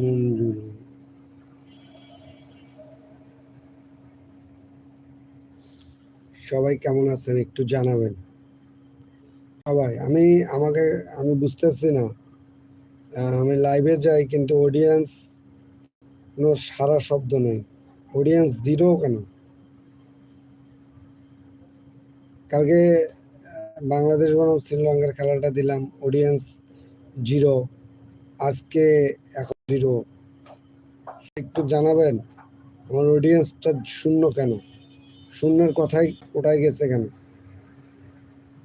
মঞ্জুরি। সবাই কেমন আছেন একটু জানাবেন। সবাই, আমি আমাকে, আমি বুঝতেছি না। আমি লাইভে যাই কিন্তু অডিয়েন্স কোনো সারা শব্দ নেই। অডিয়েন্স জিরো কেন? কালকে বাংলাদেশ বনাম শ্রীলঙ্কার খেলাটা দিলাম অডিয়েন্স জিরো আজকে এখন জিরো। একটু জানাবেন, আমার অডিয়েন্সটা শূন্য কেন? শূন্যের কথাই কোথায় গেছে কেন?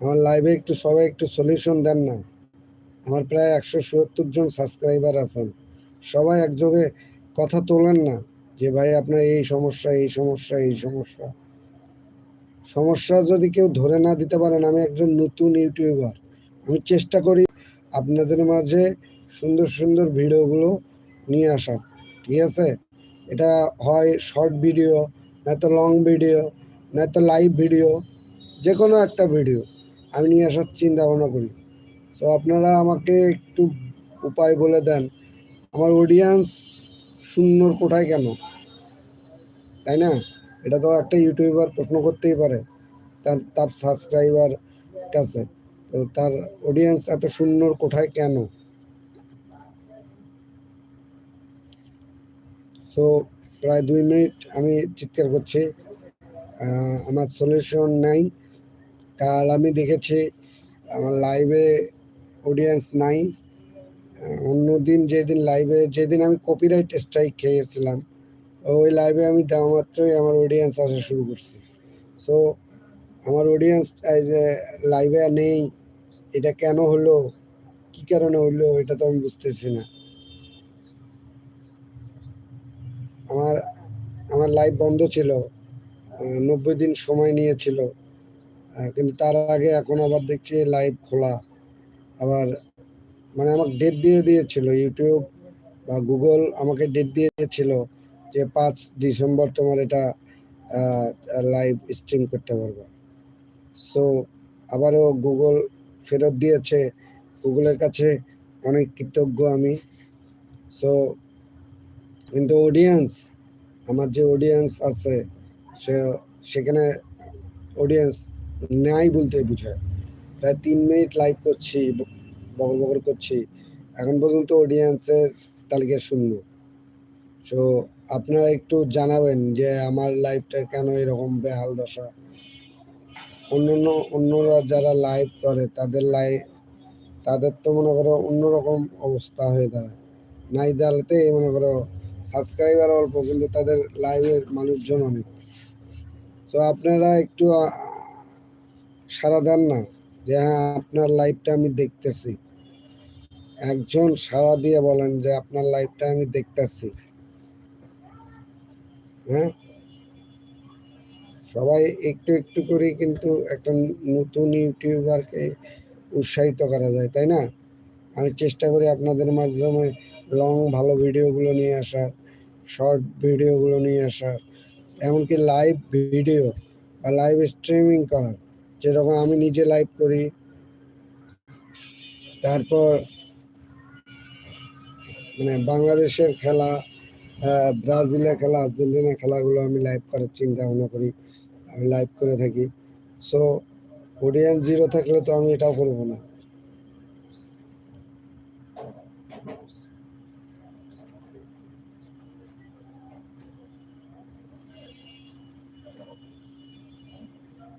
আমার লাইভে একটু সবাই একটু সলিউশন দেন না। আমার প্রায় একশো সত্তর জন সাবস্ক্রাইবার আছেন। সবাই একযোগে কথা তোলেন না যে, ভাই, আপনার এই সমস্যা এই সমস্যা এই সমস্যা। সমস্যা যদি কেউ ধরে না দিতে পারেন, আমি একজন নতুন ইউটিউবার। আমি চেষ্টা করি আপনাদের মাঝে সুন্দর সুন্দর ভিডিওগুলো নিয়ে আসার ঠিক আছে? এটা হয় শর্ট ভিডিও নয়তো লং ভিডিও নয়তো লাইভ ভিডিও যে কোনো একটা ভিডিও আমি নিয়ে আসার চিন্তা ভাবনা করি। সো আপনারা আমাকে একটু উপায় বলে দেন, আমার অডিয়েন্স শূন্যর কোঠায় কেন? তাই না? এটা তো একটা ইউটিউবার প্রশ্ন করতেই পারে, তার তার সাবস্ক্রাইবার কাছে। তো তার অডিয়েন্স এত শূন্যর কোঠায় কেন? সো প্রায় দুই মিনিট আমি চিৎকার করছি। আমার সলিউশন নাই। কাল আমি দেখেছি, আমার লাইভে অডিয়েন্স নাই। অন্যদিন যেদিন লাইভে যেদিন আমি কপিরাইট স্ট্রাইক খেয়েছিলাম, ওই লাইভে আমি দেওয়া মাত্রই আমার অডিয়েন্স আসা শুরু করছি। সো আমার অডিয়েন্স লাইভে নেই, এটা কেন হলো, কি কারণে হলো, এটা তো আমি বুঝতেছি না আমার আমার লাইভ বন্ধ ছিল নব্বই দিন সময় নিয়েছিল কিন্তু তার আগে এখন আবার দেখছি লাইভ খোলা। আবার মানে আমাকে ডেট দিয়ে দিয়েছিল ইউটিউব বা গুগল আমাকে ডেট দিয়ে দিয়েছিল যে পাঁচ ডিসেম্বর তোমার এটা লাইভ স্ট্রিম করতে পারবে। সো আবারও গুগল ফেরত দিয়েছে। গুগলের কাছে অনেক কৃতজ্ঞ আমি। সো কিন্তু অডিয়েন্স আমার যে অডিয়েন্স আছে, সে, সেখানে অডিয়েন্স নাই বলতে বুঝায় প্রায় তিন মিনিট লাইভ করছি, বকর বকর করছি। এখন পর্যন্ত অডিয়েন্সের তালিকা শূন্য। সো আপনারা একটু জানাবেন যে আমার লাইভটা কেন এরকম বেহাল দশা? অন্যান্য, অন্যরা যারা লাইভ করে, তাদের লাইভ তাদের তো মনে করো অন্যরকম অবস্থা হয়ে দাঁড়ায়। নাই দাঁড়াতে মনে করো সাবস্ক্রাইবার অল্প, কিন্তু তাদের লাইভের মানুষজন অনেক। তো আপনারা একটু সাড়া দেন না যে হ্যাঁ আপনার লাইভটা আমি দেখতেছি। একজন সাড়া দিয়ে বলেন যে, আপনার লাইভটা আমি দেখতেছি। হ্যাঁ? সবাই একটু একটু করে কিন্তু একটা নতুন ইউটিউবারকে উৎসাহিত করা যায়, তাই না? আমি চেষ্টা করি আপনাদের মাধ্যমে লং ভালো ভিডিওগুলো নিয়ে আসার শর্ট ভিডিওগুলো নিয়ে আসার এমনকি লাইভ ভিডিও বা লাইভ স্ট্রিমিং করার যেরকম আমি নিজে লাইভ করি। তারপর মানে বাংলাদেশের খেলা ব্রাজিলের খেলা, আর্জেন্টিনার খেলাগুলো আমি লাইভ করার চিন্তা ভাবনা করি, আমি লাইভ করে থাকি। সো অডিয়েন্স জিরো থাকলে তো আমি এটাও করব না।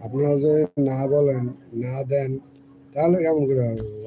আপনারা যদি না বলেন না দেন তাহলে কেমন করে হবে?